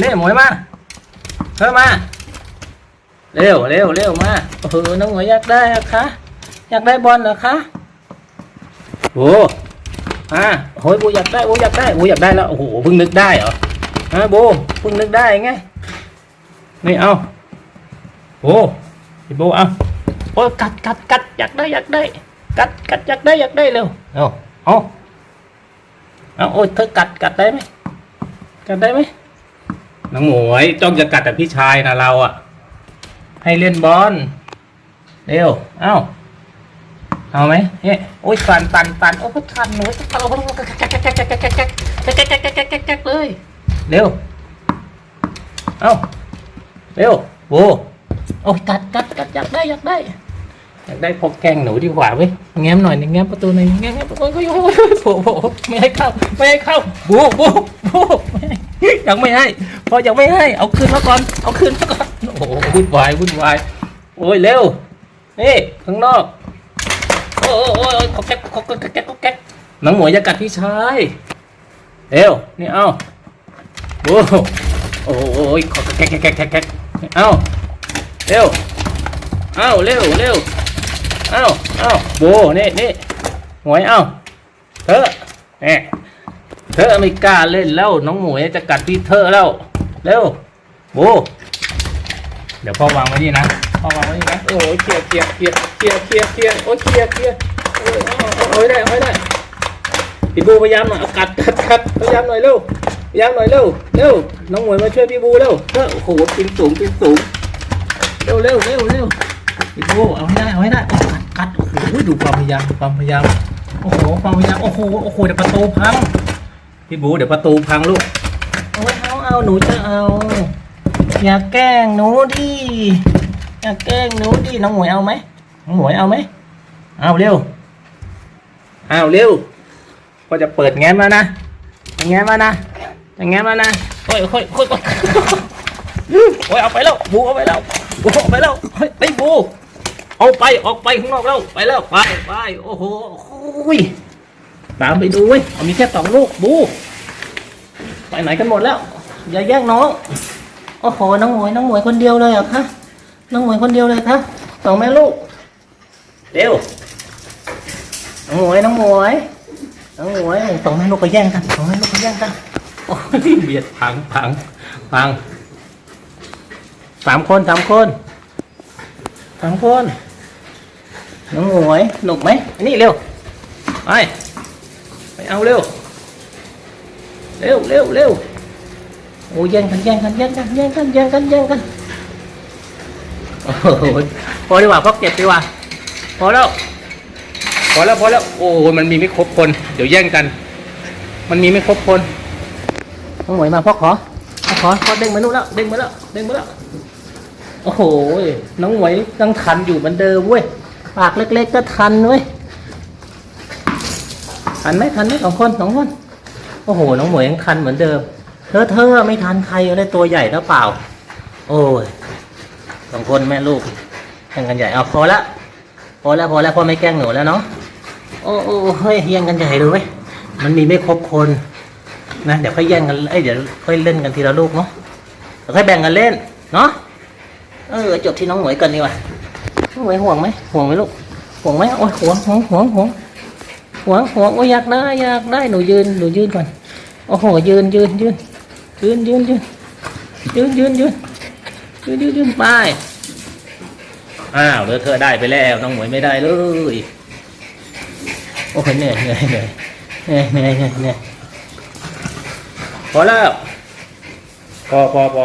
เร็วหมวยมาเพิ่มมา เร็วเร็วเร็วมาโอ้โหน้องหมวยอยากได้หรอะคะอยากได้บอลเหรอคะโอ้อ่าโอ้ยบูอยากได้บูอยากได้บูอยากได้แล้วโอ้โหเพิ่งนึกได้เหรอฮะบูเพิ่งนึกได้ไงนี่เอาโอ้พี่บูเอาโอ้ยกัดกัดกัดอยากได้อยากได้ กัดกัดอยากได้อยากได้เร็วเอาเอาเอาโอ้ยเธอกัดกัดได้ไหมกัดได้ไหม น้องหมวยจ้องจะกัดแต่พี่ชายนะเราอะให้เล่นบอลเร็วเอ้าเอาไหมเนี่ยโอ้ยตันตันตันโอ้ก็ตันโอ้ยตันโอ้ยเลยเร็วเอ้าเร็วโบโอ้ยกัดกัดกัดอยากได้อยากได้อยากได้พกแกงหนูดีกว่าเว้ยแง้มหน่อยแง้มประตูหน่อยแง้มประตูก็อยู่โผล่ไม่ให้เข้าไม่ให้เข้าบูบูบูยังไม่ให้ พอยังไม่ให้ เอาคืนมาก่อน เอาคืนมาก่อน โอ้โหวุ่นวายวุ่นวาย โอ้ยเร็ว นี่ข้างนอก โอ้ยโอ้โอ้ยขอแก๊กขอแก๊กขอแก๊กขอแก๊กน้องหมวยจะกัดพี่ชาย เร็ว นี่เอาโอ้โหโอ้โอ้ยขอแก๊กแก๊กแก๊กแก๊กเอาเร็วเอาเร็วเร็วเอาเอาโบนี่นี่หมวยเอาเธอเนี่ย ธอไม่กล้าเล่นแล้วน้องหมวยจะกัดพี่เธอแล้ว เร็วโบเดี๋ยวพ่อวางไว้นี่นะพ่อวางไว้นี่นะโอ้ยเคลียร์เคลียร์เคลียร์เคลียร์เคลียร์เคลียร์โอ้ยเคลียร์เคลียร์โอ้ยเอาเอาเอาได้เอาไว้ได้พี่บูพยายามหน่อยกัดกัดกัดพยายามหน่อยเร็วพยายามหน่อยเร็วเร็วน้องหมวยมาช่วยพี่บูเร็วเธอโอ้โหปีนสูงปีนสูงเร็วเร็วเร็วเร็วพี่บูเอาให้ได้เอาให้ได้กัดกัดโอ้โหดูความพยายามความพยายามโอ้โหความพยายามโอ้โหโอ้โหเดี๋ยวประตูพัง พี่บูเดี๋ยวประตูพังลูกเอาเอาเอาหนูจะเอา อย่าแกล้งหนูดิอย่าแกล้งหนูดิน้องหมวยเอาไหมน้องหมวยเอาไหมเอาเร็วเอาเร็วก็จะเปิดแง้มแล้วนะจะแง้มแล้วนะจะแง้มแล้วนะโอ้ยโอ้ยโอ้ยโอ้ยโอ้ยเอาไปแล้วบูเอาไปแล้วบูเอาไปแล้วเฮ้ยไอ้บูเอาไปออกไปข้างนอกแล้วไปแล้วไปไปโอ้โหโอ้ย ตามไปดูเว้ยเอามีแค่สองลูกบูไปไหนกันหมดแล้ว อย่าแย่งน้องโอ้โหน้องหมวยน้องหมวยคนเดียวเลยเหรอคะน้องหมวยคนเดียวเลยคะสองแม่ลูกเร็วน้องหมวยน้องหมวยน้องหมวยสองแม่ลูกก็แย่งกันสองแม่ลูกก็แย่งกันโอ้ยเบียดพังพังพังสามคนสามคนสามคนน้องหมวยหนุกไหมอันนี้เร็วไป ไปเอาเร็ว เร็วเร็วเร็วโอ้ยแย่งกันแย่งกันแย่งกันแย่งกันแย่งกันแย่งกันโอ้โหพอดีกว่าพอเก็บดีกว่าพอแล้วพอแล้วพอแล้วโอ้มันมีไม่ครบคน เดี๋ยวแย่งกัน มันมีไม่ครบคนน้องหมวยมาพ่อขอพ่อขอเด้งมานู่นแล้วเด้งมาแล้วเด้งมาแล้วโอ้โหน้องหมวยยังทันอยู่เหมือนเดิมเว้ยปากเล็ก ๆ ก็ทันเว้ย ทันไหมทันไหมสองคนสองคนโอ้โห น้องหมวยยังทันเหมือนเดิม เธอเธอไม่ทันใครเลยตัวใหญ่หรือเปล่า โอ้ยสองคนแม่ลูกแข่งกันใหญ่เอาพอละพอแล้วพอแล้วพ่อไม่แกล้งหนูแล้วเนาะโอ้โอ้เฮ้ยแย่งกันใหญ่เลยเว้ยมันมีไม่ครบคนนะเดี๋ยวค่อยแย่งกันเอ้ยเดี๋ยวค่อยเล่นกันทีละลูกเนาะเดี๋ยวค่อยแบ่งกันเล่นเนาะเออจบที่น้องหมวยกันดีกว่าน้องหมวยห่วงไหมห่วงไหมลูกห่วงไหมโอ้ยห่วงห่วงห่วงห่วง ห่วห่วโอ้อยากได้อยากได้หนูยืนหนูยืนก่อนโอ้โหยืนยืนยืนยืนยืนยืนยืนยืนยืนยืนยืนยืนไปอ้าวเลือเธอได้ไปแล้วน้องหมวยไม่ได้เลยโอ้ยเหเหนื่อยเหนื่อยเหนื่อยเหนื่อยเหนื่อยเหนื่อยพอแล้วพอพอพอ